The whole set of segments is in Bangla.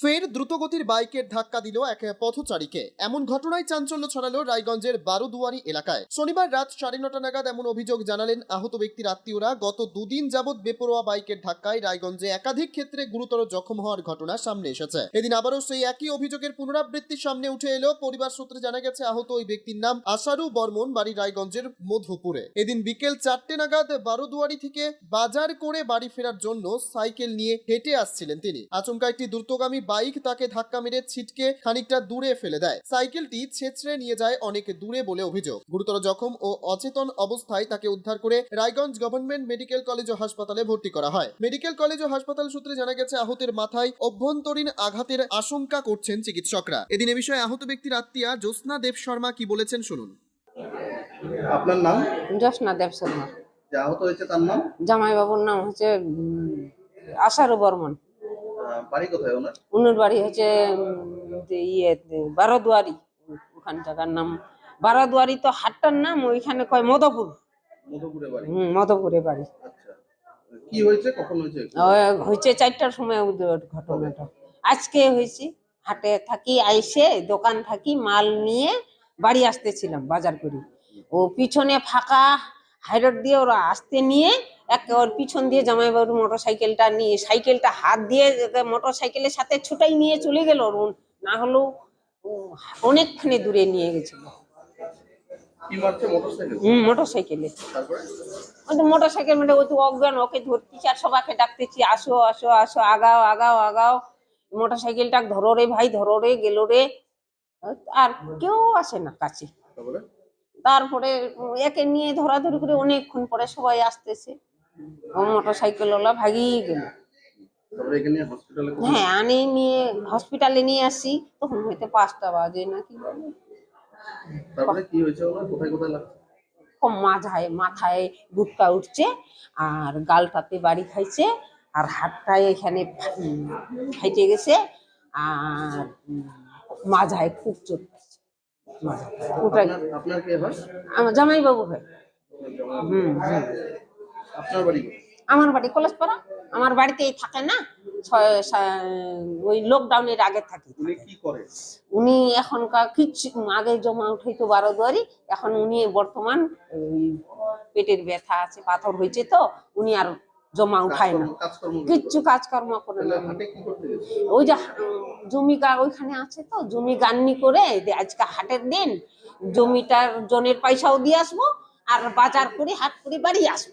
ফের দ্রুতগতির বাইকের ধাক্কা দিল এক পথচারীকে। এমন ঘটনায় চাঞ্চল্য ছড়ালো রায়গঞ্জের বারোদুয়ারি এলাকায়। শনিবার রাত সাড়ে নটা নাগাদ এমন অভিযোগ জানালেন আহত ব্যক্তির আত্মীয়রা। গত দুদিন যাবৎ বেপরোয়া বাইকের ধাক্কায় রায়গঞ্জে একাধিক ক্ষেত্রে গুরুতর জখম হওয়ার ঘটনা সামনে এসেছে। এদিন আবারও সেই একই অভিযোগের পুনরাবৃত্তি সামনে উঠে এলো পরিবার সূত্রে জানা গেছে, আহত ওই ব্যক্তির নাম আশারু বর্মন, বাড়ি রায়গঞ্জের মধুপুরে। এদিন বিকেল চারটে নাগাদ বারোদুয়ারি থেকে বাজার করে বাড়ি ফেরার জন্য সাইকেল নিয়ে হেঁটে আসছিলেন তিনি। আচমকা একটি দ্রুতগামী বাইক তাকে ধাক্কা মেরে ছিটকে খানিকটা দূরে ফেলে দেয়। সাইকেলটি ছেঁচড়ে নিয়ে যায় অনেক দূরে বলে অভিযোগ। গুরুতর জখম ও অচেতন অবস্থায় তাকে উদ্ধার করে রায়গঞ্জ গভর্নমেন্ট মেডিকেল কলেজ ও হাসপাতালে ভর্তি করা হয়। মেডিকেল কলেজ ও হাসপাতাল সূত্রে জানা গেছে আহতের মাথায় অভ্যন্তরীণ আঘাতের আশঙ্কা করছেন চিকিৎসকরা। এদিন এ বিষয়ে আহত ব্যক্তির আত্মীয়া জ্যোৎস্না দেব শর্মা কি বলেছেন শুনুন। আপনার নাম? জ্যোৎস্না দেব শর্মা। আহত হয়েছে তার নাম? জামাইবাবুর নাম হচ্ছে আশারু বর্মন। বাড়ি কোথায় ওনার? বাড়ি হচ্ছে ইয়ে বারোদুয়ারি। ওখান জায়গার নাম? বারোদুয়ারি তো হাটটার নাম ওইখানে কয় মধুপুর। মধুপুরে বাড়ি। হুম মধুপুরে বাড়ি। আচ্ছা। কি হয়েছে? কখন হয়েছে হয়েছে চারটার সময় ঘটনাটা আজকে হয়েছে হাটে থাকি আইসে দোকান থাকি মাল নিয়ে বাড়ি আসতেছিলাম বাজার করি। ও পিছনে ফাঁকা হাইরোড দিয়ে ওরা আসতে নিয়ে ওর পিছন দিয়ে জামাইবাবুর মোটর সাইকেলটা নিয়ে সাইকেলটা হাত দিয়ে মোটর সাইকেলের সাথে ছুটাই নিয়ে চলে গেল ওর না হলেও অনেকখানি দূরে নিয়ে গেছিল। মোটর সাইকেলে মোটর সাইকেল মানে ওই তো অজ্ঞান ওকে ধরতেছি আর সবাইকে ডাকতেছি আসো আসো আসো আগাও আগাও আগাও। মোটর সাইকেলটা ধরো রে ভাই ধরো রে গেল রে। আর কেউ আসে না কাছে। তারপরে? তারপরে একে নিয়ে ধরাধরি করে অনেকক্ষণ পরে সবাই আসতেছে। ও মোটর সাইকেলওয়ালা ভাগিয়ে গেল। হ্যাঁ আনি নিয়ে হসপিটালে নিয়ে আসি তখন হয়তো পাঁচটা বাজে নাকি মাথায় মাথায় গুটকা উঠছে আর গালটাতে বাড়ি খাইছে আর হাতটায় এখানে ফাইটে গেছে আর মাথায় খুব চোট। ওটাই হয়? আমার জামাইবাবু হয়। হুম হুম। আপনার বাড়ি? আমার বাড়ি কলেজপাড়া। আমার বাড়িতেই থাকে না? ওই লকডাউনের আগে থাকি। উনি কি করে উনি এখনকার কিচ্ছু আগে জমা উঠাইতো বারো দুয়ারি এখন উনি বর্তমান পেটের ব্যথা আছে পাথর হয়েছে তো উনি আর জমা উঠায় না। কিচ্ছু কাজকর্ম করে না। ওই যে জমি ওইখানে আছে তো জমি গান্নি করে আজকে হাটের দিন জমিটার জনের পয়সাও দিয়ে আসব আর বাজার করে হাট করে বাড়ি আসব।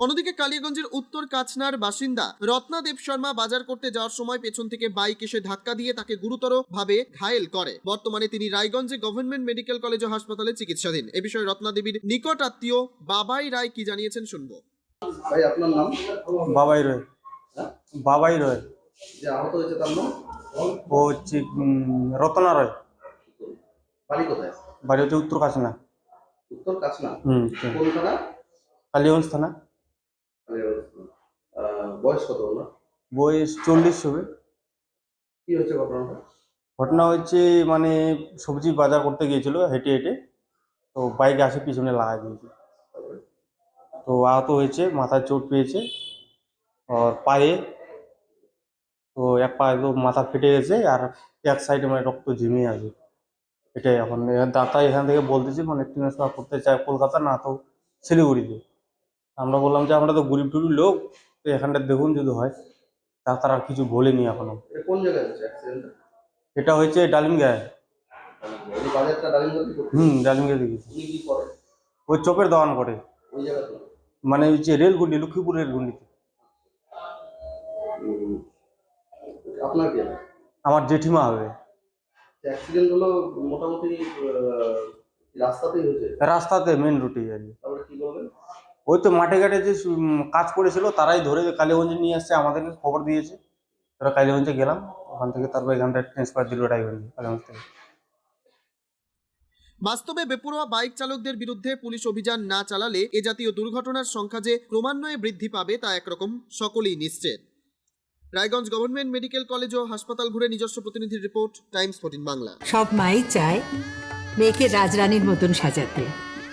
অন্যদিকে কালিয়াগঞ্জের উত্তর কাছনার বাসিন্দা রত্না দেব শর্মা বাজার করতে যাওয়ার সময় পেছন থেকে বাইক এসে ধাক্কা দিয়ে তাকে গুরুতর ভাবে ঘায়েল করে। বর্তমানে তিনি রায়গঞ্জে গভর্নমেন্ট মেডিকেল কলেজ ও হাসপাতালে চিকিৎসাধীন। এ বিষয়ে রত্না দেবীর নিকট আত্মীয় বাবাই রায় কি জানিয়েছেন শুনব। ভাই আপনার নাম? বাবাই রয়। হ্যাঁ? বাবাই রয়। যে আহত হয়েছে তার নাম? ও হচ্ছে রতনা রয়। বাড়ি কোথায়? বাড়ি হচ্ছে উত্তর কাছনা। উত্তর কাছনা? হুম। কোন থানা? কালীগঞ্জ থানা। বয়স কত বয়স চল্লিশ হবে। কি হয়েছে ঘটনাটা? ঘটনা হচ্ছে মানে সবজি বাজার করতে গিয়েছিল হেঁটে হেঁটে তো বাইকে আসে পিছনে লাগা দিয়েছে। তো আহত হয়েছে মাথায় চোট পেয়েছে আর পায়ে তো তো এক পা একদম মাথা ফেটে গেছে আর এক সাইডে মানে রক্ত ঝিমিয়ে আছে। এটাই এখন দাতা এখান থেকে বলতেছি মানে ট্রান্সফার করতে চায় কলকাতা না তো শিলিগুড়িতে। আমরা বললাম যে আমরা তো গরিব টুরিব লোক তো এখানটা দেখুন যদি হয় ডাক্তার আর কিছু বলেনি এখনও। এটা কোন জায়গায় হয়েছে অ্যাক্সিডেন্টটা এটা হয়েছে ডালিমগায়। বাজারটা হুম উনি কি ওই চোখের দোকান করে। ওই জায়গাতে মানে ওই যে রেলগুন্ডি লক্ষ্মীপুর রেলগুন্ডিতে উম, আপনার কি হয়? আমার জেঠিমা হবে। অ্যাক্সিডেন্ট হলো মোটামুটি আহ, রাস্তাতেই হয়েছে? রাস্তাতে মেন রুটে আর কি। ওই তো মাঠে ঘাটে যে কাজ করেছিল তারাই ধরে কালীগঞ্জে নিয়ে আসছে আমাদেরকে খবর দিয়েছে। তারা কালীগঞ্জে গেলাম ওখান থেকে তারপর এখানটা ট্রান্সফার দিল রায়গঞ্জে কালীগঞ্জ থেকে। বাস্তবে বেপরোয়া বাইক চালকদের বিরুদ্ধে পুলিশ অভিযান না চালালে এ জাতীয় দুর্ঘটনার সংখ্যা যে ক্রমান্বয়ে বৃদ্ধি পাবে তা একরকম সকলেই নিশ্চিত। রায়গঞ্জ গভর্নমেন্ট মেডিকেল কলেজ ও হাসপাতাল ঘুরে নিজস্ব প্রতিনিধির রিপোর্ট টাইমস ফোর্টিন বাংলা। সব মাই চায় মেয়েকে রাজরানীর মতন সাজাতে।